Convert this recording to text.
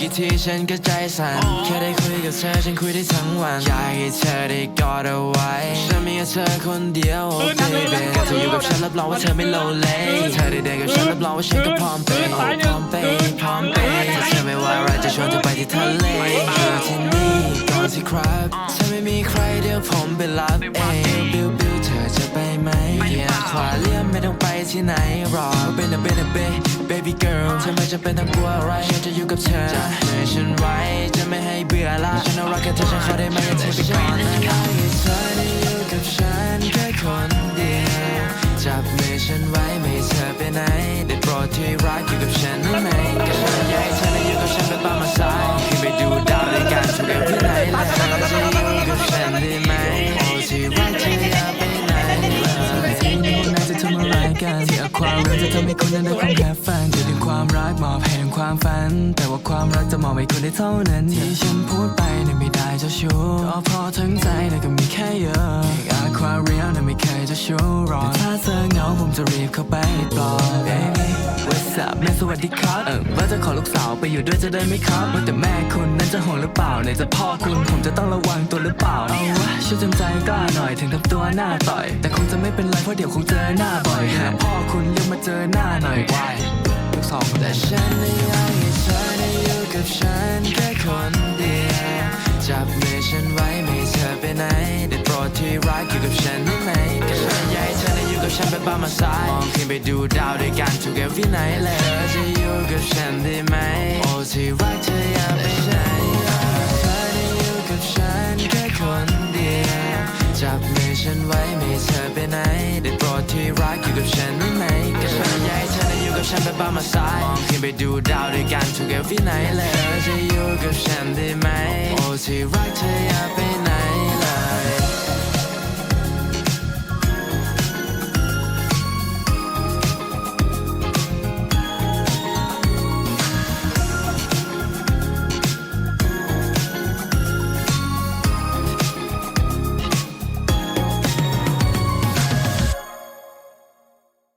กี่ทีฉันก็ใจสั่นแค่ได้คุยกับเธอฉันคุยได้ทั้งวันอยากให้เธอได้กอดเอาไว้ฉันมีแค่เธอคนเดียว oh baby เธออยู่กับฉันรับรองว่าเธอไม่โลเลเธอได้เดินกับฉันรับรองว่าฉันก็พร้อมเปย์พร้อมเปย์พร้อมเปย์ถ้าเธอไม่ว่าเราจะชวนเธอไปที่ทะเลอยู่ที่นี่ก่อนสิครับถ้าไม่มีใครเดี๋ยวผมไปรับเองบิวบิ ยากขวาเลี่ยมไม่ต้องไปที่ไหนหรอกเป็น a เป็น a เบ baby girl เธอไม่จำเป็นต้องกลัวอะไรฉันจะอยู่กับเธอจะเหนื่อยฉันไว้จะไม่ให้เบื่อละฉันรักแค่เธอฉันขอได้ไหมอย่าเธอไปก่อนนะให้เธอได้อยู่กับฉันแค่คนเดียวจับมือฉันไว้ไม่เธอไปไหนได้โปรดที่รักอยู่ ให้คนนั้นได้ความแค่ฝันจะดึงความรักมอบให้ถึงความฝัน แต่ว่าความรักจะมอบให้คุณได้เท่านั้นที่ฉันพูดไปนั้นไม่ได้เจะชู้ก็เพราะทั้งใจแต่ก็มีแค่เยอะ ไม่เคยจะชูร้อนถ้าเธอเหงาผมจะรีบเข้าไปปลอบ baby what's up แม่สวัสดีครับเออว่าจะขอลูกสาวไปอยู่ด้วยจะได้ไหมครับว่าแต่แม่คุณนั้นจะห่วงหรือเปล่าไหนจะพ่อคุณผมจะต้องระวังตัวหรือเปล่าเอาวะช่วยจำใจกล้าหน่อยถึงทำตัวหน้าต่อย แต่คงจะไม่เป็นไรเพราะเดี๋ยวคงเจอหน้าบ่อยหาพ่อคุณยังมาเจอหน้าหน่อยวายลูกสองแต่ฉันไม่อยากให้เธอได้อยู่กับฉันแค่คนเดียวจับมือฉันไว้ไม่เธอไปไหน ดที่รักอยู่กับฉันได้ไหมก็ฉันอยากให้เธอได้อยู่กับฉันเป็นบ้านมาสายมองขึ้นไปดูดาวด้วยกันทุก every night เลยเธอจะอยู่กับฉันได้ไหมโอ้ที่รักเธออยากไปไหนเธอได้อยู่กับฉันแค่คนเดียวจับมือฉันไว้ไม่เธอไปไหนได้โปรดที่รักอยู่กับฉันได้ไหมก็ฉันอยากให้เธอได้อยู่กับฉันเป็นบ้านมาสายมองขึ้นไปดูดาวด้วยกันทุก every night เลยเธอจะอยู่กับฉันได้ไหมโอ้ที่รักเธออยากไปไหน